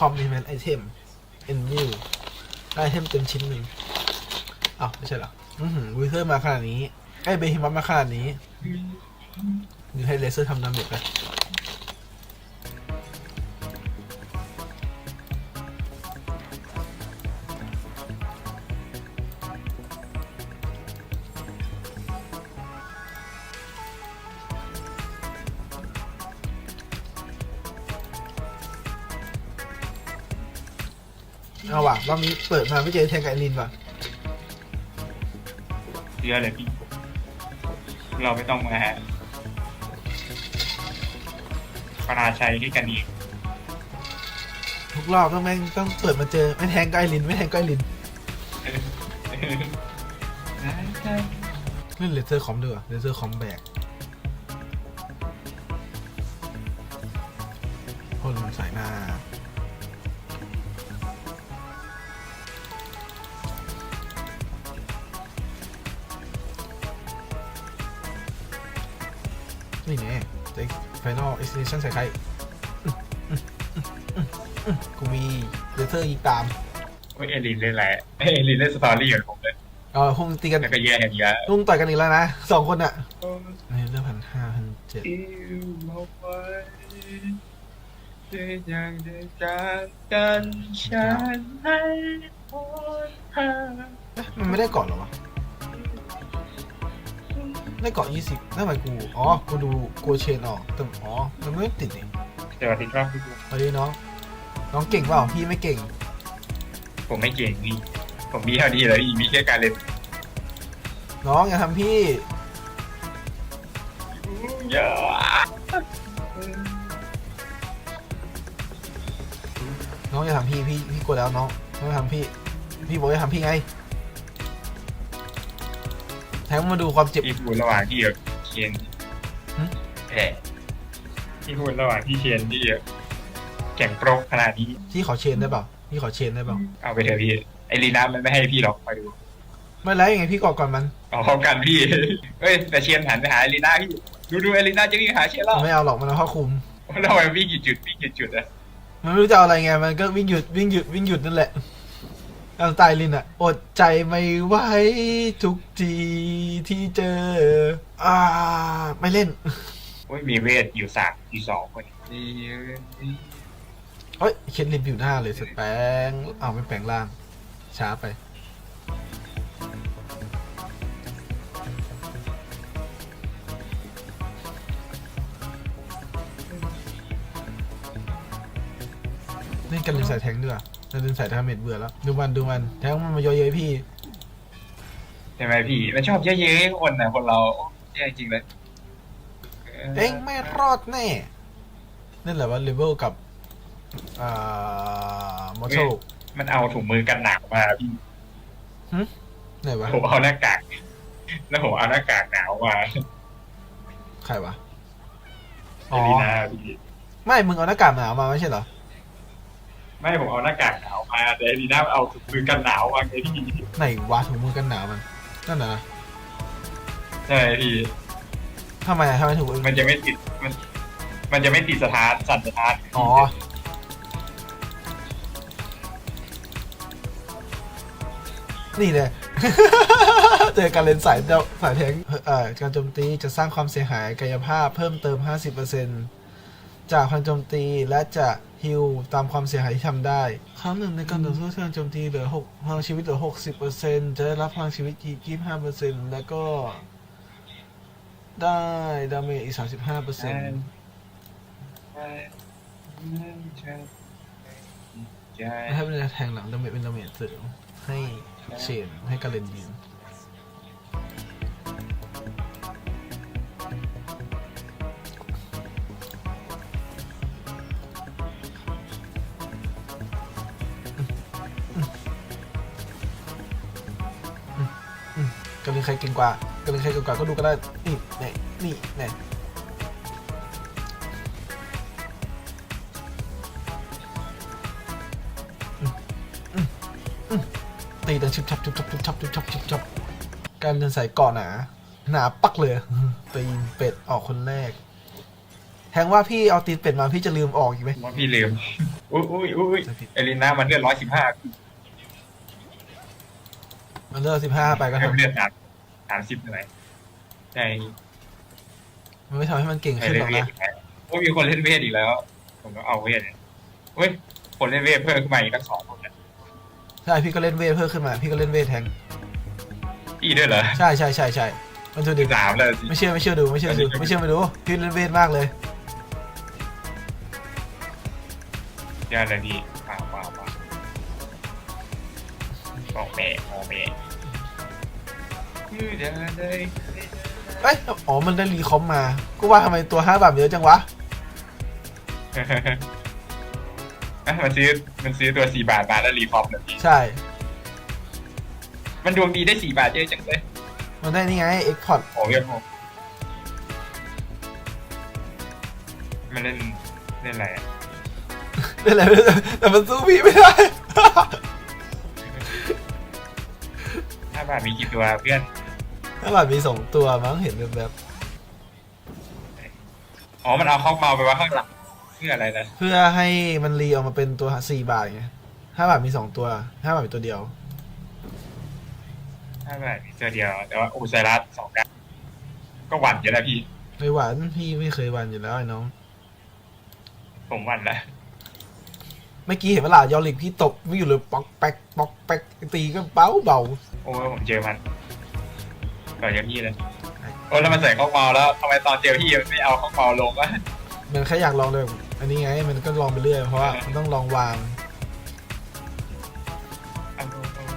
คอมพลีเมนต์ไอเทมเอ็นวิวได้ไอเทมเต็มชิ้นหนึ่งอ้าวไม่ใช่เหรออือหือวิเซอร์มาขนาดนี้ไอเบฮิมัสมาขนาดนี้ดูให้เลเซอร์ทำดาเมจไป อาว่ะรอบนี้เปิดมาไม่เจอแทงกับไอรินว่ะเยอะเลยพี่ เราไม่ต้องมาปราชัยที่กันอีกทุกรอบต้องแม่งต้องเปิดมาเจอไม่แทงกับไอรินไม่แทงกับไอรินเล่นเลเซอร์คอมด้วยว่ะเลเซอร์คอมแบก นอลเอ็กซ์เ t ชันใส่ใครกูมีเลเซอร์ยิงตามโอ้ยเอลินเล่นอะไรเอยเอลินเล่นสตอรี่กับผมเลยเออพวกมึงตีกันแล้วก็แย่กันเยอะลุงต่อยกันอีกแล้วนะสองคนอะในเรื่องพันห้าพันเจ็ดอิวเอาไว้ด้วยอย่างเดียวกันกันฉันให้พ้นทางมันไม่ได้กาะเหรอวะ ได้เกาะยี่สิบทำไมกู อ๋อ กูดูกูเชนออกแต่อ๋อ มันไม่ติดนี่สวัสดีครับพี่บุ๊คสวัสดีน้อง น้องเก่งเปล่า พี่ไม่เก่ง ผมไม่เก่งพี่ผมมีเท่านี้เลยพี่มีแค่การเล่นน้องอย่าทำพี่ เยอะน้องอย่าทำพี่ พี่ พี่กลัวแล้วน้องน้องอย่าทำพี่ พี่บอกอย่าทำพี่ไง แทงมาดูความเจ็บพี่พูดระหว่างที่กับเชนหึแหมพี่พูดระหว่างที่เชนที่แข่งโปรขนาดนี้ พี่ขอเชนได้เปล่าพี่ขอเชนได้เปล่าเอาไปเถอะพี่ ไอรีนามันไม่ให้พี่หรอกไปดูไม่แล้วยังไงพี่กอดก่อนมันเอาพร้อมกันพี่เฮ้ยแต่เชียนหันไปหาไอรีนาพี่ ดูดูไอรีนาจะวิ่งหาเชียนแล้วไม่เอาหรอกมันเอาเข้าคุมทำไมวิ่งกี่จุดวิ่งกี่จุดอะมันไม่รู้จะเอาอะไรไงมันก็วิ่งหยุดวิ่งหยุดวิ่งหยุดนั่นแหละ เอาสไตล์ลินอะอดใจไม่ไหวทุกทีที่เจอ อ่า ไม่เล่น โอ้ยมีเวทอยู่สามอยู่สองคนนี่เฮ้ยเคนลิมอยู่หน้าเลยสแปงเอาไม่แปลงร่าง ช้าไป เล่นกันลืมใส่แทงด้วย เราลืมใส่ดาเมจเบื่อแล้วดูมันดูมันแทงมันมาเยอะเย้ยพี่ ใช่ไหมพี่ มันชอบเย้ๆคนนะคนเราแย่จริงเลยเอ็งไม่รอดแน่นั่นแหละว่าเลเวลกับอ่ามอโชมันเอาถุงมือกันหนาวมาพี่ไหนวะผมเอาหน้ากากแล้วผมเอาหน้ากากหนาวมาใครวะเออ๋อลีนาพี่ไม่ มึงเอาหน้ากากหนาวมาไม่ใช่เหรอ ไม่ผมเอาหน้ากากหนาวมาแต่เอลีนาเอาถุงมือกันหนาวมาไงพี่ไหนวะถุงมือกันหนาวมันนั่นน่ะนะใช่พี่ทำไมอะทำไมถุงมือมันจะไม่ติดมัน มันจะไม่ติดสถานสั่นสถานอ๋อนี่เลยเจอการเลนสายเดาสายแทงเอ่อการโจมตีจะสร้างความเสียหายกายภาพเพิ่มเติม 50% จากพลังโจมตีและจะฮิลตามความเสียหายที่ทำได้ ครั้งหนึ่งในการต่อสู้พลังโจมตีเหลือ6พลังชีวิตเหลือ 60%จะได้รับพลังชีวิตอีก25%แล้วก็ได้ดาเมจอีก35%ถ้าเป็นแทงหลังดาเมจเป็นดาเมจเสริมให้เชนให้กาเลนยืน การเล่นใครเก่งกว่าการเล่นใครเก่งกว่าก็ดูก็ได้ นี่แน่นี่แน่ตีดังชุบชับชุบชับชุบชับชุบชับชุบชับการเดินสายเกาะหนา หนาปักเลย ตีนเป็ดออกคนแรกแททงว่าพี่เอาตีนเป็ดมาพี่จะลืมออกอีกไหมว่าพี่ลืม อุ้ยอุ้ยอุ้ยเอลิน่ามันเลือดร้อยสิบห้า มันเลือกสิบห้าไปก็ให้ทำมันเลือดสามสามสิบหน่อยใช่มันไม่ทำให้มันเก่งให้ขึ้นหเล่รนอกเวทนะอีกแล้วโอ้ยมีคนเล่นเวทอีกแล้ว ผมก็เอาเวทเนี่ยเฮ้ยคนเล่นเวทเพิ่มขึ้นมาอีกตั้งสองคนเนี่ยใช่พี่ก็เล่นเวทเพิ่มขึ้นมา พี่ก็เล่นเวทแทงพี่ด้วยเหรอใช่ใช่ใช่ใช่มันดูดิสามเลยสิไม่เชื่อไม่เชื่อดูไม่เชื่อดูไม่เชื่อไปดูพี่เล่นเวทมากเลย ยอดเลยพี่ว้าวว้าวว้าวบอกแม่บอกแม่คือ เดินเลยเอ้ยอ๋อ มันได้รีคอมมาก็ว่าทำไมตัวห้าบาทเยอะจังวะ อะมันซื้อมันซื้อตัวสี่บาทมาแล้วรีพอร์ตแบบนี้ใช่ มันดวงดีได้สี่บาทเยอะจังเลยมันได้นี่ไงเอ็กพอร์ตโอ้ยผมมันเล่นเล่นอะไรอะได้อะไรไม่รู้แต่มันสู้พี่ไม่ได้ ห้าบาทมีกี่ตัวเพื่อน ห้าบาทมีสองตัวมั้งเห็นแบบแบบอ๋อ มันเอาเข้าเมาไปไว่าข้างหลังเพื่ออะไรนะเพื่อให้มันรีออกมาเป็นตัวสี่บาทไงห้าบาทมีสองตัวห้าบาทมีตัวเดียวห้าบาทมีตัวเดียว แต่ว่าโอไซรัสสองกันก็หวั่นอยู่แล้วพี่ไม่หวานพี่ไม่เคยหวานอยู่แล้วไอ้น้อง ผมหวั่นแล้ว เมื่อกี้เห็นเวลายอริกพี่ตกไม่อยู่เลยป๊อกแป๊กป๊อกแป๊กตีก็เบาเบาโอ้ยผมเจอมัน ก่อนเจอพี่เลยโอ้แล้วมันใส่ข้าวเมาแล้วทำไมตอนเจอพี่มันไม่เอาข้าวเมาลงวะมันแค่อยากลองเลยอันนี้ไงมันก็ลองไปเรื่อยเพราะว่ามันต้องลองวาง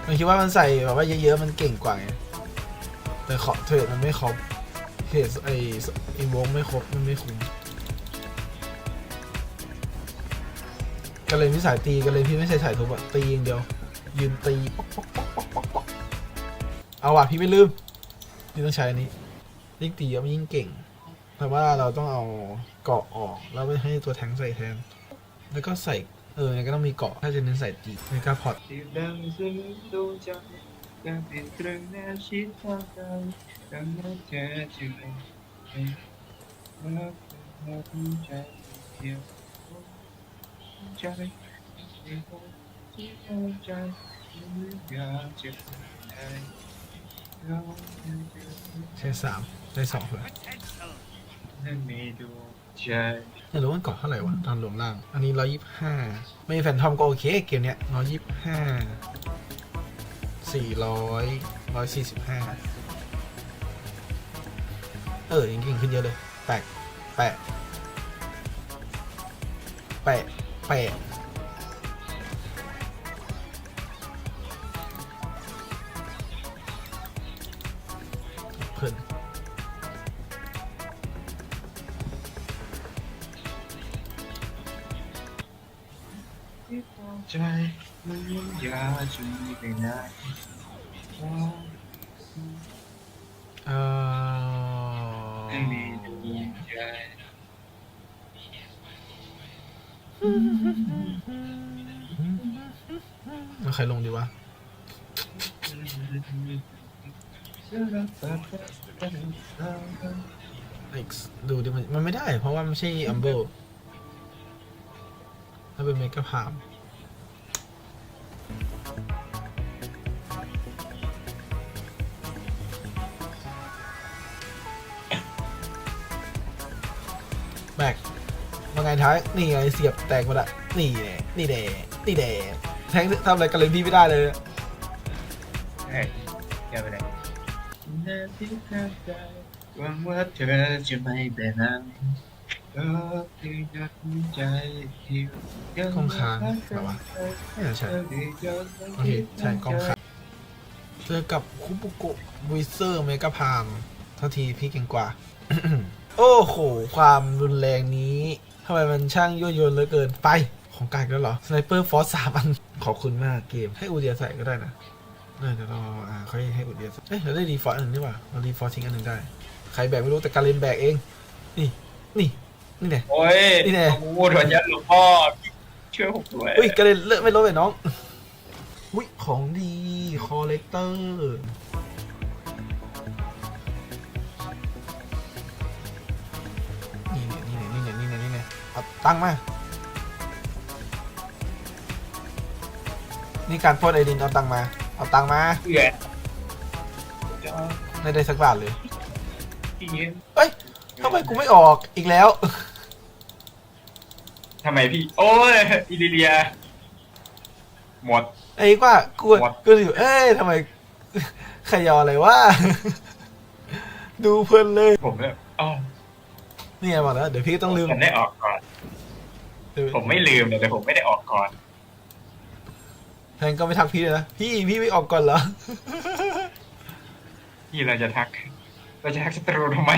มันคิดว่ามันใส่แบบว่าเยอะๆมันเก่งกว่าไงแต่ขอเทรดมันไม่ครบเทรดไอไอวงไม่ครบมันไม่คุ้มก็เลยพี่สายตีก็เลยพี่ไม่ใช่สายทุบอะตีอย่างเดียว ยืนตี เอาว่ะพี่ไม่ลืม พี่ต้องใช้อันนี้ยิ่งตีเยอะมันยิ่งเก่ง แต่ว่าเราต้องเอาเกาะออกแล้วไปให้ตัวแทงใส่แทน แล้วก็ใส่เออก็ต้องมีเกาะถ้าจะเน้นใส่ตีเมกาพอดดังซึ่งดวงใจการเป็นตรึงแนวชิดทางไกลดังนั้นเธอจึงเป็นรักเธอผู้ใจเดียวใจที่หัวที่หัวใจอยากจะให้เร ใช้สามใช้สองเผื่อนั้นมีดวงใจไม่รู้มันเกาะเท่าไหร่วะตอนรวมล่าง อันนี้ร้อยี่ห้าไม่มีแฟนทอมก็โอเคเกมเนี้ยร้อยี่ห้าสี่ร้อยร้อยสี่สิบห้าเออยังเก่งขึ้นเยอะเลยแปะแปะแปะแปะ อยากจะมีไปไหนว่าเออนั้นมีดวงใจเอาใครลงดีวะ X ดูดิมันมันไม่ได้ เพราะว่าไม่ใช่อัมเบิลถ้าเป็นเมกะพาม ท้ายนี่ไงเสียบแตกหมดละนี่แน่นี่แน่นี่แน่แทงทำอะไรกันเลยพี่ไม่ได้เลยเฮ้ยเดี๋ยวไปไหนนาทีข้างใจหวังว่าเธอจะไม่เป็นนั้นก็เพียงอยากมีใจที่ยังกล้องค้างเหรอวะไม่น่าใช่โอเคใช่กล้องขาเจอกับคุปุโกะวิเซอร์เมกาพามเท่าทีพี่เก่งกว่า โอ้โห ความรุนแรงนี้ทำไมมันช่างยั่วยวนเหลือเกินไปของกายแล้วเหรอสไนเปอร์ฟอสสามอันขอบคุณมากเกมให้อูเดียใส่ก็ได้นะเออเดี๋ยวเราอ่าค่อยให้อูเดียใส่เอ้ยเราได้รีฟอร์อันหนึ่งนี่หว่าเรารีฟอร์ทิ้งอันหนึ่งได้ ใครแบกไม่รู้แต่การเล่นแบกเอง นี่นี่นี่ไงโอ้ยนี่แน่โอ้โหโดนยัดหลวงพ่อช่วยผมด้วยอุ้ยการเล่นเลิกไม่ลดเลยน้องอุ้ยของดีคอเลกเตอร์ ตังค์มา นี่การปล้นไอดินเอาตังค์มา เอาตังค์มาเอื่อยจะไม่ได้สักบาทเลย พี่เงี้ยเอ้ยทำไมกูไม่ออกอีกแล้ว ทำไมพี่ โอ้ยอิลิเลีย หมด ไอ้ว่ากูหมด กูอยู่ เอ้ยทำไม ขยออะไรวะ ดูเพลินเลย ผมแบบอ๋อนี่ไงบอกแล้ว เดี๋ยวพี่ต้องลืมผมได้ออกก่อนเดี๋ยว ผมไม่ลืมแต่ผมไม่ได้ออกก่อน แทนก็ไม่ทักพี่เลยนะ พี่พี่ไม่ออกก่อนเหรอพี่เราจะทัก เราจะทักศัตรูทำไม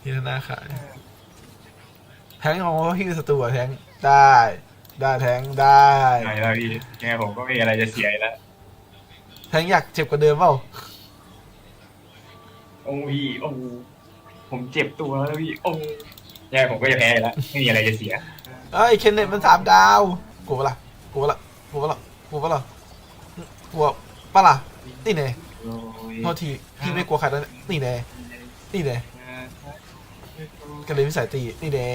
พี่น่าขายแทงเอาว่าพี่คือศัตรูอะแทงได้ ได้แทงได้ ไหนแล้วพี่ยังไงผมก็ไม่มีอะไรจะเสียอีกแล้วแทงอยากเจ็บกว่าเดิมเปล่า โอ้ยโอ้ ผมเจ็บตัวแล้วพี่โอ้ยังไงผมก็จะแพ้อีกแล้วไม่มีอะไรจะเสียเอ้ยเคนเน็ตมันสามดาวกลัวปะล่ะกลัวปะล่ะกลัวปะล่ะกลัวปะล่ะกลัวปะล่ะนี่แน่โอ้ยโทษทีพี่ไม่กลัวใครแล้วเนี่ยนี่แน่นี่แน่กันเลยวิสัยตีนี่แน่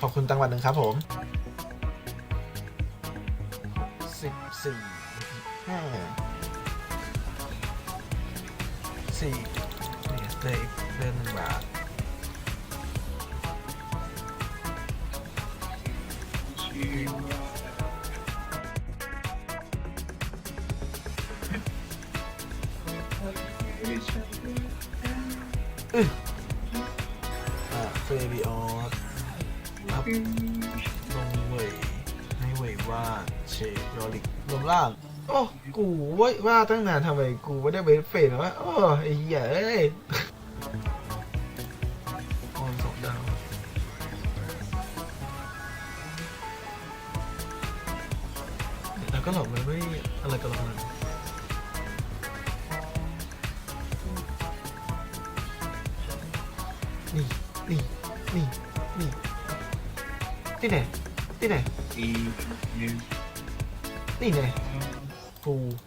ขอบคุณตังหวัดหนึ่งครับผมสิบสี่ห้าสี่นี่ได้อีก เรื่องหนึ่งบาทอ่าเฟบิออสครับลงเว่ยให้เว่ยว่าเชฟโรลิกลมล่าง โอ้ กูเว้ยว่าตั้งนานทำไมกูไม่ได้เวทเฟดวะโอ้ไอ้เหี้ยเอ้ย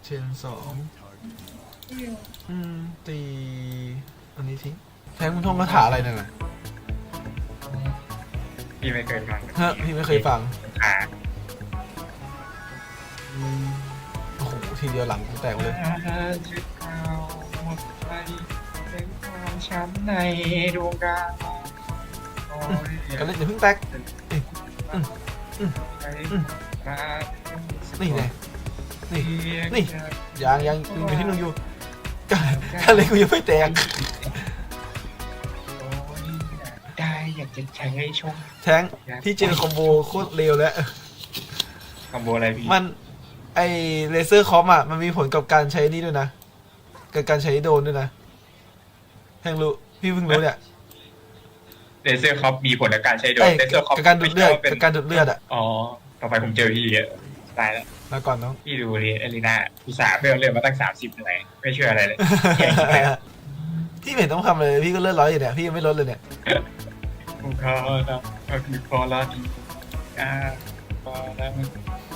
เชนสองอืมตีอันนี้ทิ้งแทงมึงท่องคาถาอะไรนั่นน่ะพี่ไม่เคยฟังฮะพี่ไม่เคยฟังอ่าโอ้โหทีเดียวหลังกูแตกเลยจะเอาหมดไปเป็นความช้ำในดวงดาวโอ้ยกันเล่นอย่าเพิ่งแตกไปอืมมานี่ไง นี่ นี่ยังยังอยู่ที่นุ่งอยู่กันกันเล่นกูยังไม่แตกได้อยากจะใช้ให้ชมแทงพี่เจอคอมโบโคตรเร็วแล้วคอมโบอะไรพี่มันไอเลเซอร์คอมอะมันมีผลกับการใช้นี่ด้วยนะกับการใช้โดรนด้วยนะแทงรู้พี่เพิ่งรู้เนี่ยเลเซอร์คอปมีผลในการใช้โดรเอ้นยเลเซอร์คอปกับการดูดเลือดเป็นกับการดูดเลือดอะอ๋อต่อไปผมเจอพี่อะตายแล้ว มาก่อนน้อง พี่ดูดิเอลิน่าอุตส่าห์เพิ่มเลือดมาตั้งสามสิบเลยไม่เชื่ออะไรเลยแย่งไปแล้วพี่ไม่เห็นต้องทำเลยพี่ก็เลือดร้อยอยู่เนี่ยพี่ยังไม่ลดเลยเนี่ยกูขอนะก็คือพอละดีอ่าพอละมัน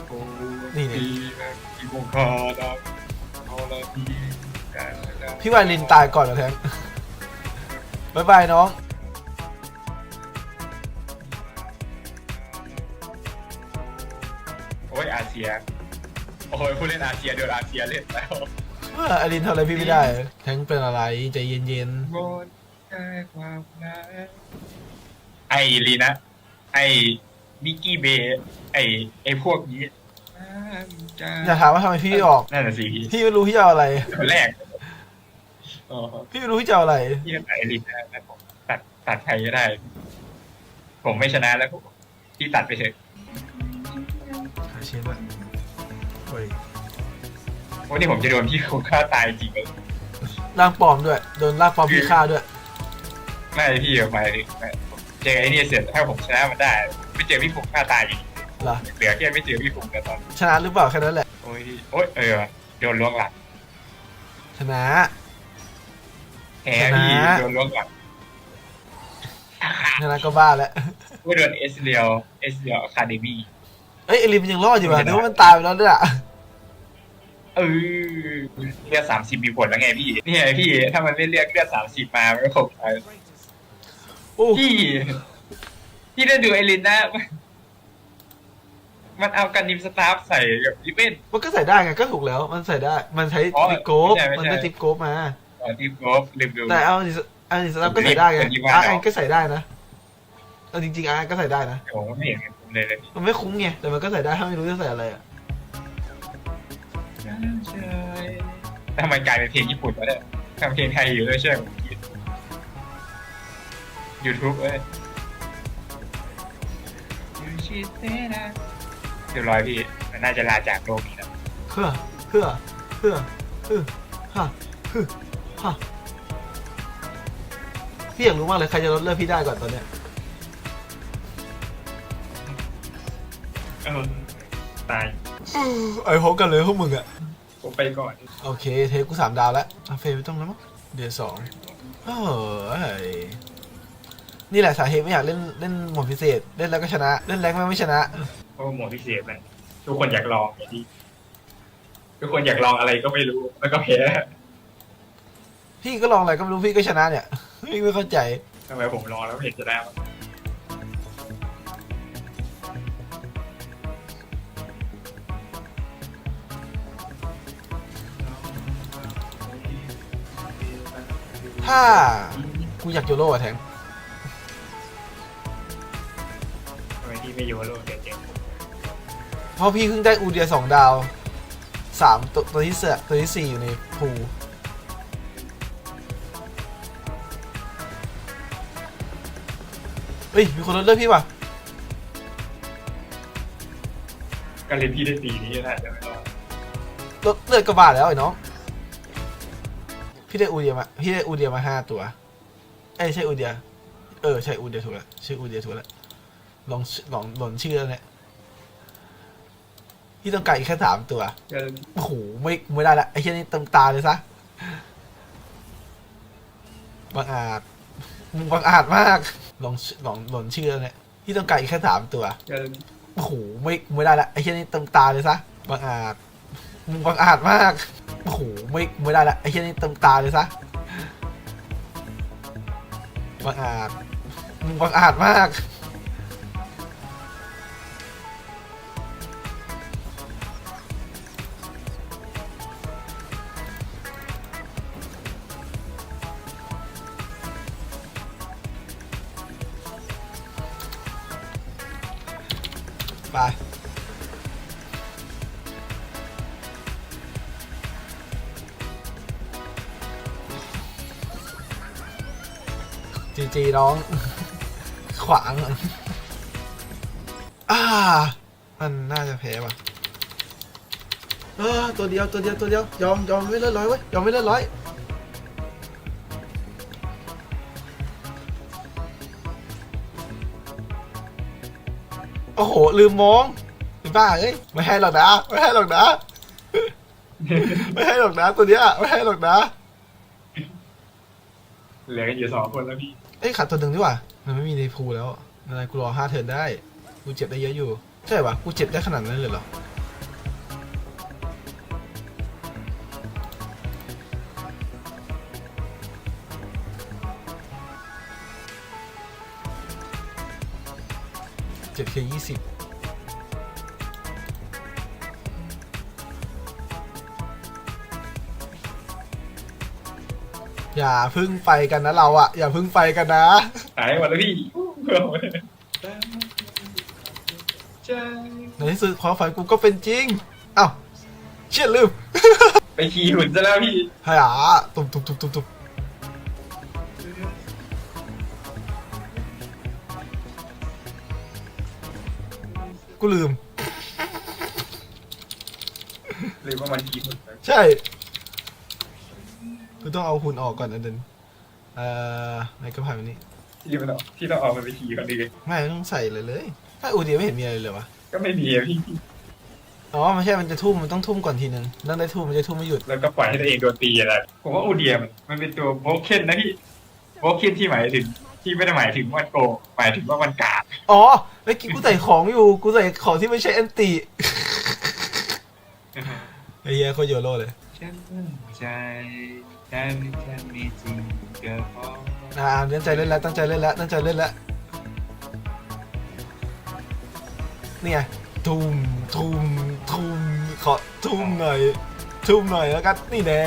โอ้ดีแบบที่กูขอนะพอละดีอ่าแล้วพี่วายลินตายก่อนเหรอแทงบายบายน้อง โอ้ยผู้เล่นอาเซียโดนอาเซียเล่นแล้วเอออลินทำอะไรพี่ไม่ได้ แทงเป็นอะไรใจเย็นบนได้ความรักไอ้ลีนะ ไอ้มิกกี้เบย์ไอ้ไอ้พวกนี้ๆอย่าถามว่าทำไมพี่ไม่ออก นั่นน่ะสิพี่พี่ไม่รู้พี่จะเอาอะไร คนแรกอ๋อพี่ไม่รู้พี่จะเอาอะไร พี่ก็ตัดไอ้ลีนะแต่ผมตัดตัดใครก็ได้ ผมไม่ชนะแล้วผมพี่ตัดไปเถอะ หาเชนละ โอ้ยวันนี้ผมจะโดนพี่คงฆ่าตายจริงเลยร่างปลอมด้วย โดนร่างปลอมพี่ฆ่าด้วย ไม่พี่ออกมาดิไม่ผมเจอไอ้นี่เสร็จถ้าผมชนะมันได้ ไม่เจอพี่คงฆ่าตายอีกเหรอ เหลือแค่ไม่เจอพี่คงแต่ตอนชนะหรือเปล่าแค่นั้นแหละ โอ้ยโอ้ยเออโดนล้วงหลังชนะ แพ้พี่ชนะ โดนล้วงหลังชนะก็บ้าแล้ว ก็โดนเอสเรียลเอสเรียลอะคาเดมี่ เอ้ยเอลินมันยังรอดอยู่ป่ะนึกว่ามันตายไปแล้วด้วยอะเออเลือดสามสิบมีผลแล้วไงพี่นี่ไงพี่ ถ้ามันไม่เรียกเลือดสามสิบมาไม่ครบไปโอ้พี่ พี่ได้ดูไอรินนะ มันเอากันนิมสตาฟใส่กับลิเวน มันก็ใส่ได้ไงก็ถูกแล้ว มันใส่ได้ มันใช้อ๋อติปโกฟไม่ใช่ไม่มันใช่ ได้ติปโกฟมา ตอนที่โกฟลืมดู แต่เอาอันนี้สลับก็ใส่ได้ไงเป็นยี่ห้ออาร์แอนก็ใส่ได้นะเอาจริงๆอาร์ก็ใส่ได้นะ ผมก็ไม่เห็น ผมเลยเลยมันไม่คุ้มไงแต่มันก็ใส่ได้ถ้าไม่รู้จะใส่อะไรอะทำไมกลายเป็นเพลงญี่ปุ่นวะเนี่ยทำเพลงไทยอยู่ด้วยใช่ไหมยูทูบเอ้ยเรียบร้อยพี่มันน่าจะลาจากโลกนี้แล้วเพื่อเพื่อเพื่อเพื่อฮะฮึฮะพี่อยากรู้มากเลยใครจะลดเลือดพี่ได้ก่อนตอนเนี้ย เออตายไอ้พบกันเลยพวกมึงอะผมไปก่อน โอเค เทปกูสามดาวแล้วอะเฟรมไม่ต้องแล้วมั้งเดือนสองเอ้ยนี่แหละสาเหตุไม่อยากเล่นเล่นโหมดพิเศษ เล่นแล้วก็ชนะ เล่นแรงไม่ไม่ชนะเพราะว่าโหมดพิเศษมันทุกคนอยากลองอย่างที่ทุกคนอยากลองอะไรก็ไม่รู้แล้วก็แพ้พี่ก็ลองอะไรก็ไม่รู้พี่ก็ชนะเนี่ยพี่ไม่เข้าใจทำไมผมลองแล้วไม่เห็นจะได้ ถ้ากูอยากโยโร่อะแทงทำไมที่ไม่โยนโลกเจ๋งเพราะพี่เพิ่งได้อูเดียสองดาวสามตัวตัวที่เสือตัวที่สี่อยู่ในพูลเฮ้ย มีคนลดเลือดพี่ป่ะ ๆก็เล่นพี่ได้ปีนี้น่าจะไม่รอดลดเลือดกระบาดแล้วไอ้น้อง พี่ได้อูเดียมาพี่ได้อูเดียมาห้าตัวเอ้ยใช่อูเดีย เออใช่อูเดียถูกแล้วชื่ออูเดียถูกแล้วลองลองหล่นชื่อแล้วเนี่ยพี่ต้องการอีกแค่สามตัวก็โอ้โหไม่ไม่ได้ละไอ้เช่นนี้เต็มตาเลยซะบังอาจมึงบังอาจมากลองลองหล่นชื่อแล้วเนี่ยพี่ต้องการอีกแค่สามตัวก็โอ้โหไม่ไม่ได้ละไอ้เช่นนี้เต็มตาเลยซะบังอาจมึง บังอาจมาก โอ้โห ไม่ ไม่ได้ละไอ้เช่นนี้เต็มตาเลยซะบังอาจมึงบังอาจมาก ไป จีน้อง ขวาง อ่า มันน่าจะแพ้ป่ะเออตัวเดียวตัวเดียวตัวเดียวยอมยอมไม่เลือดร้อยเว้ยยอมไม่เลือดร้อยโอ้โห ลืมมองไอ้บ้าเอ้ยไม่ให้หรอกนะไม่ให้หรอกนะ ไม่ให้หรอกนะ ตัวเนี้ยไม่ให้หรอกนะ เหลือกันอยู่สองคนแล้วพี่ เอ้ยขาดตัวหนึ่งดีกว่า มันไม่มีในพูลแล้วอะไรกูรอห้าเทิร์นได้ กูเจ็บได้เยอะอยู่ ใช่ปะกูเจ็บได้ขนาดนั้นเลยเหรอเจ็บแค่ยี่สิบ อย่าเพึ่งไปกันนะเราอะอย่าเพึ่งไปกันนะ หายหมดแล้วพี่เพื่อหมดใจในที่สุดความฝันกูก็เป็นจริงเอ้าเชี่ยลืม ไปขี่หุ่นซะแล้วพี่ฮยาตุบตุบตุบตุบตุบกูลืมหรือว่ามันขี่หุ่นใช่ กูต้องเอาหุ่นออกก่อนอันเดนเอ่อในกระเพรานี้ ที่มันเอาที่ต้องเอามันไปขี่ก่อนดีไม่ต้องใส่เลยเลยถ้าอูเดียไม่เห็นมีอะไรเลยวะก็ไม่มีอะพี่อ๋อไม่ใช่มันจะทุ่มมันต้องทุ่มก่อนทีนึงนั่งได้ทุ่มมันจะทุ่มไม่หยุดแล้วก็ปล่อยให้ตัวเองโดนตีอะไรผมว่าอูเดียมันมันเป็นตัวโบรกเคนนะพี่โบรกเคนที่หมายถึงที่ไม่ได้หมายถึงว่าโกงหมายถึงว่ามันกาดอ๋อเมื่อกี้กูใส่ของอยู่ กูใส่ของที่ไม่ใช่แอนติไอ้เหี้ยโคตรโยโร่เลยฉันมั่นใจ ถ้าไม่ฉันมีจริงก็พออ่าตั้งใจเล่นแล้วตั้งใจเล่นแล้วตั้งใจเล่นแล้วเนี่ยทุ่มทุ่มทุ่มขอทุ่มหน่อย ทุ่มหน่อยแล้วกันนี่แน่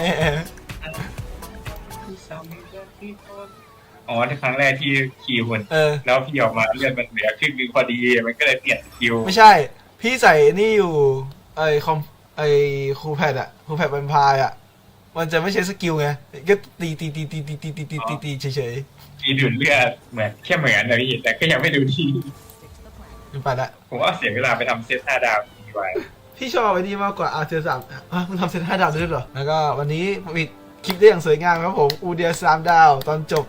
ที่สองมีเรื่องที่ทนอ๋อในครั้งแรกที่ขี่หุ่นเออ แล้วพี่ออกมาเลือดมันเหลือครึ่งนึงพอดีมันก็เลยเปลี่ยนสกิลไม่ใช่ พี่ใส่นี่อยู่ไอคอมไอคูแพดอะคูแพดบันพายอะ มันจะไม่ใช้สกิลไงก็ตีตีตีตีตีตีตีตีตีตีเฉยมีดูดเลือดเหมือนแค่เหมือนนะพี่แต่ก็ยังไม่ดูดีๆมันไปละผมว่าเสียเวลาไปทำเซตห้าดาวดีกว่าพี่ชอบไอ้นี่มากกว่าอาเซียสามอะมึงทำเซตห้าดาวด้วยเหรอ แล้วก็วันนี้ปิดคลิปได้อย่างสวยงามครับผมอูเดียสามดาวตอนจบ